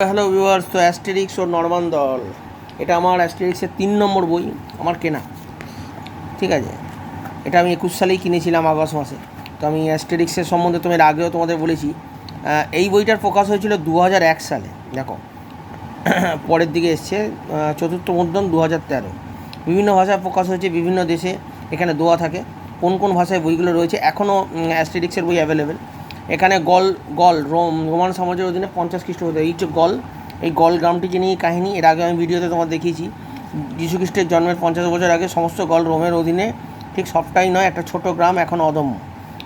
Hello viewers, তো Asterix ও Norman দল। এটা আমার অ্যাস্টেরিক্সের তিন নম্বর বই, আমার কেনা। ঠিক আছে? এটা আমি একুশ সালেই কিনেছিলাম আগস্ট মাসে। তো আমি অ্যাস্টেরিক্সের সম্বন্ধে তোমার আগেও তোমাদের বলেছি। এই বইটার প্রকাশ হয়েছিল দু এক সালে, দেখো। পরের দিকে এসছে চতুর্থ মুদ্রণ দু হাজার তেরো। বিভিন্ন ভাষায় প্রকাশ হয়েছে বিভিন্ন দেশে, এখানে দোয়া থাকে। কোন কোন ভাষায় বইগুলো রয়েছে এখনও অ্যাস্টেরিক্সের বই অ্যাভেলেবেল এখানে গল গল, রোম, রোমান সাম্রাজ্যের অধীনে পঞ্চাশ খ্রিস্টাব্দ এই যে গল, এই গল গ্রামটিকে নিয়ে কাহিনী, এর আগে আমি ভিডিওতে তোমার দেখিয়েছি। খ্রিস্টের জন্মের পঞ্চাশ বছর আগে সমস্ত গল রোমের অধীনে ঠিক সবটাই নয়, একটা ছোট গ্রাম এখন অদম্য,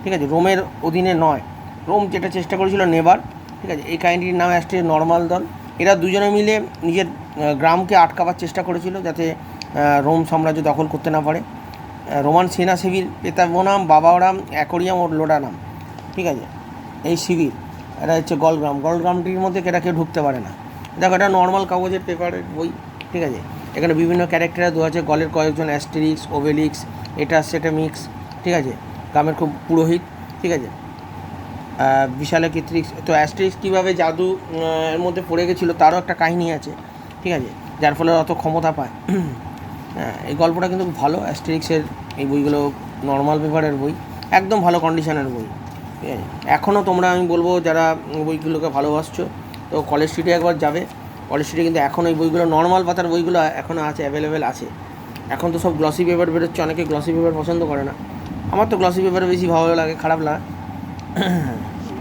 ঠিক আছে, রোমের অধীনে নয়। রোম যেটা চেষ্টা করেছিল নেবার, ঠিক আছে, এই কাহিনীটির নাম আসছে নর্মাল দল। এরা দুজনে মিলে নিজের গ্রামকে আটকাবার চেষ্টা করেছিল যাতে রোম সাম্রাজ্য দখল করতে না পারে। রোমান সেনা শিবির পেতাবোনাম বাবাওরাম অ্যাকোরিয়াম ও লোডানাম ঠিক আছে। এই শিবির এটা হচ্ছে গলগ্রাম। গলগ্রামটির মধ্যে কেটা কেউ ঢুকতে পারে না। দেখো, এটা নর্মাল কাগজের পেপারের বই, ঠিক আছে? এখানে বিভিন্ন ক্যারেক্টারে দেওয়া আছে। গলের কয়েকজন অ্যাস্টেরিক্স ওবেলিক্স এটা সেটা মিক্স ঠিক আছে? গ্রামের খুব পুরোহিত, ঠিক আছে? বিশালে কিত্রিক্স তো অ্যাস্টেরিক্স কীভাবে জাদু এর মধ্যে পড়ে গেছিল তারও একটা কাহিনী আছে, ঠিক আছে? যার ফলে অত ক্ষমতা পায়। হ্যাঁ এই গল্পটা কিন্তু ভালো। অ্যাস্টেরিক্সের এই বইগুলো নর্মাল পেপারের বই, একদম ভালো কন্ডিশনের বই। ঠিক আছে এখনও তোমরা, আমি বলব, যারা বইগুলোকে ভালোবাসছো, তো কলেজ স্ট্রিটে একবার যাবে। কলেজ স্ট্রিটে কিন্তু এখন ওই বইগুলো নর্মাল পাতার বইগুলো এখনও আছে অ্যাভেলেবেল আছে। এখন তো সব গ্লসি পেপার বেরোচ্ছে, অনেকে গ্লসি পেপার পছন্দ করে না। আমার তো গ্লসি পেপারে বেশি ভালো লাগে, খারাপ লাগে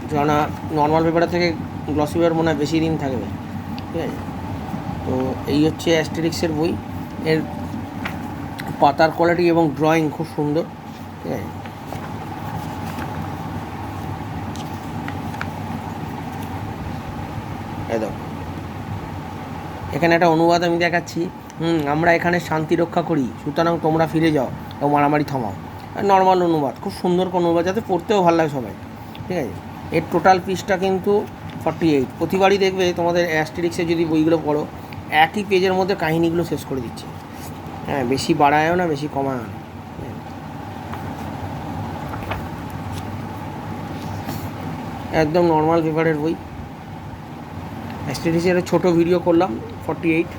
কেননা নর্মাল পেপারের থেকে গ্লসি পেপার মনে হয় বেশি দিন থাকবে। ঠিক আছে? তো এই হচ্ছে অ্যাস্টেরিক্সের বই। এর পাতার কোয়ালিটি এবং ড্রয়িং খুব সুন্দর। ঠিক আছে? এখানে একটা অনুবাদ আমি দেখাচ্ছি। হুম, আমরা এখানে শান্তি রক্ষা করি। সুতরাং তোমরা ফিরে যাও ও মারামারি থামাও। নর্মাল অনুবাদ। খুব সুন্দর কোনো অনুবাদ, যাতে পড়তেও ভালো লাগে সবাই। ঠিক আছে? এর টোটাল পিসটা কিন্তু ফর্টি এইট প্রতিবারই দেখবে তোমাদের অ্যাস্টেরিক্সে যদি বইগুলো পড়ো, একই পেজের মধ্যে কাহিনিগুলো শেষ করে দিচ্ছে। হ্যাঁ বেশি বাড়ায়ও না, বেশি কমায়ও না। একদম নর্মাল পেপারের বই। অ্যাস্টেরিক্সের ছোটো ভিডিও করলাম ফর্টি এইট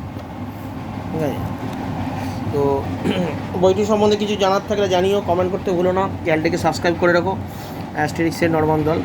ঠিক আছে? তো বইটি সম্বন্ধে কিছু জানার থাকলে জানিও কমেন্ট করতে ভুলো না। চ্যানেলটিকে সাবস্ক্রাইব করে রাখো। অ্যাস্টেরিক্সের নর্মাল দল।